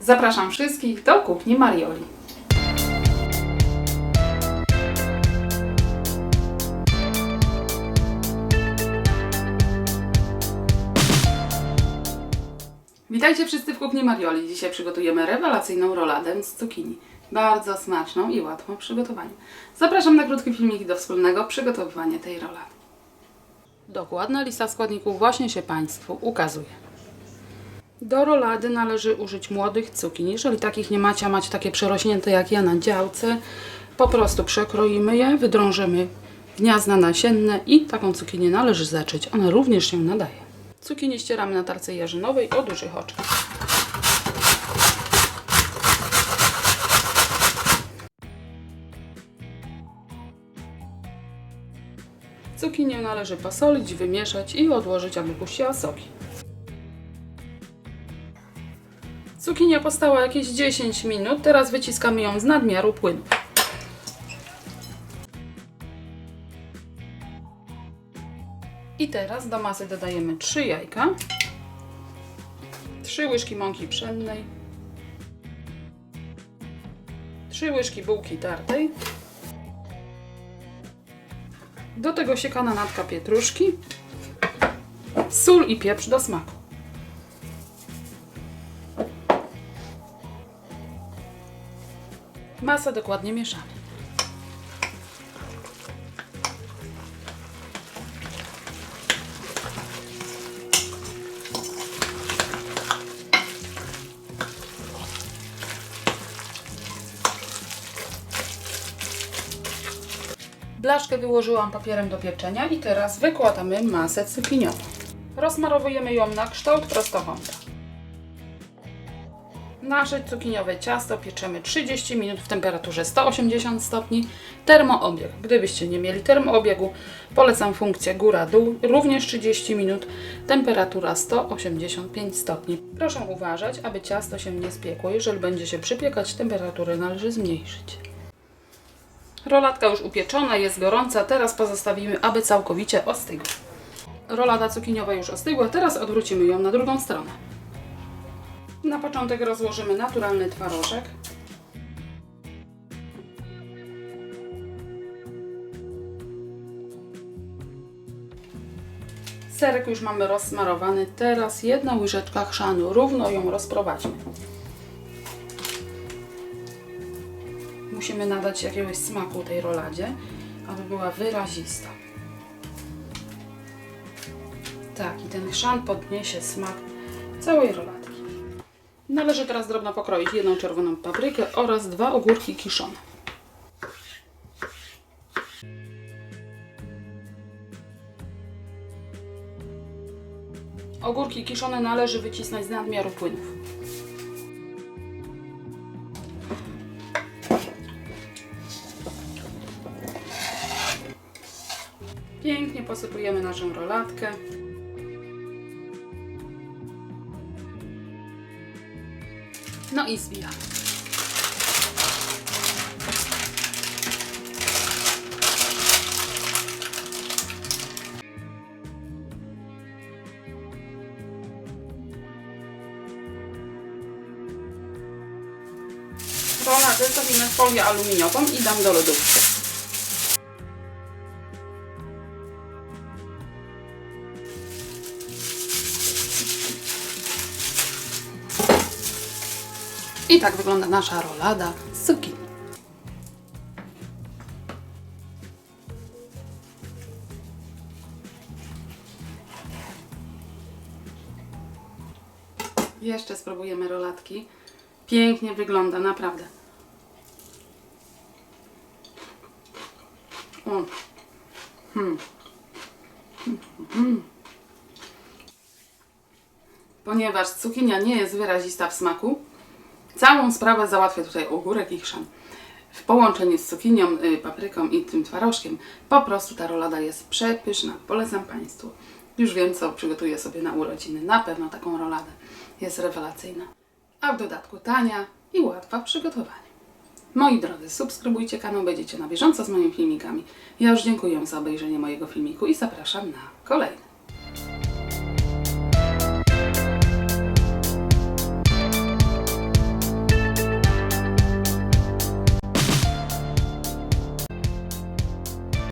Zapraszam wszystkich do kuchni Marioli. Witajcie wszyscy w kuchni Marioli. Dzisiaj przygotujemy rewelacyjną roladę z cukinii. Bardzo smaczną i łatwą w przygotowaniu. Zapraszam na krótki filmik do wspólnego przygotowywania tej rolady. Dokładna lista składników właśnie się Państwu ukazuje. Do rolady należy użyć młodych cukinii. Jeżeli takich nie macie, a macie takie przerośnięte jak ja na działce, po prostu przekroimy je, wydrążymy gniazda nasienne i taką cukinię należy zeczyć. Ona również się nadaje. Cukinię ścieramy na tarce jarzynowej o dużych oczkach. Cukinię należy posolić, wymieszać i odłożyć, aby puściła soki. Cukinia postała jakieś 10 minut, teraz wyciskamy ją z nadmiaru płynu. I teraz do masy dodajemy 3 jajka, 3 łyżki mąki pszennej, 3 łyżki bułki tartej, do tego siekana natka pietruszki, sól i pieprz do smaku. Masę dokładnie mieszamy. Blaszkę wyłożyłam papierem do pieczenia i teraz wykładamy masę cukiniową. Rozmarowujemy ją na kształt prostokąta. Nasze cukiniowe ciasto pieczemy 30 minut w temperaturze 180 stopni. Termoobieg. Gdybyście nie mieli termoobiegu, polecam funkcję góra-dół, również 30 minut, temperatura 185 stopni. Proszę uważać, aby ciasto się nie spiekło. Jeżeli będzie się przypiekać, temperaturę należy zmniejszyć. Rolatka już upieczona, jest gorąca, teraz pozostawimy, aby całkowicie ostygła. Rolada cukiniowa już ostygła, teraz odwrócimy ją na drugą stronę. Na początek rozłożymy naturalny twarożek. Serek już mamy rozsmarowany, teraz jedna łyżeczka chrzanu, równo ją rozprowadźmy. Musimy nadać jakiegoś smaku tej roladzie, aby była wyrazista. Tak, i ten chrzan podniesie smak całej rolatki. Należy teraz drobno pokroić jedną czerwoną paprykę oraz dwa ogórki kiszone. Ogórki kiszone należy wycisnąć z nadmiaru płynów. Pięknie posypujemy naszą rolatkę. No i zwijamy. Stawimy w folię aluminiową i dam do lodówki. I tak wygląda nasza rolada z cukinii. Jeszcze spróbujemy rolatki. Pięknie wygląda, naprawdę. O. Hmm. Hmm. Ponieważ cukinia nie jest wyrazista w smaku, Całą sprawę załatwia tutaj ogórek i chrzan. W połączeniu z cukinią, y, papryką i tym twarożkiem po prostu ta rolada jest przepyszna. Polecam Państwu. Już wiem, co przygotuję sobie na urodziny. Na pewno taką roladę. Jest rewelacyjna. A w dodatku tania i łatwa w przygotowaniu. Moi drodzy, subskrybujcie kanał, będziecie na bieżąco z moimi filmikami. Ja już dziękuję za obejrzenie mojego filmiku i zapraszam na kolejny.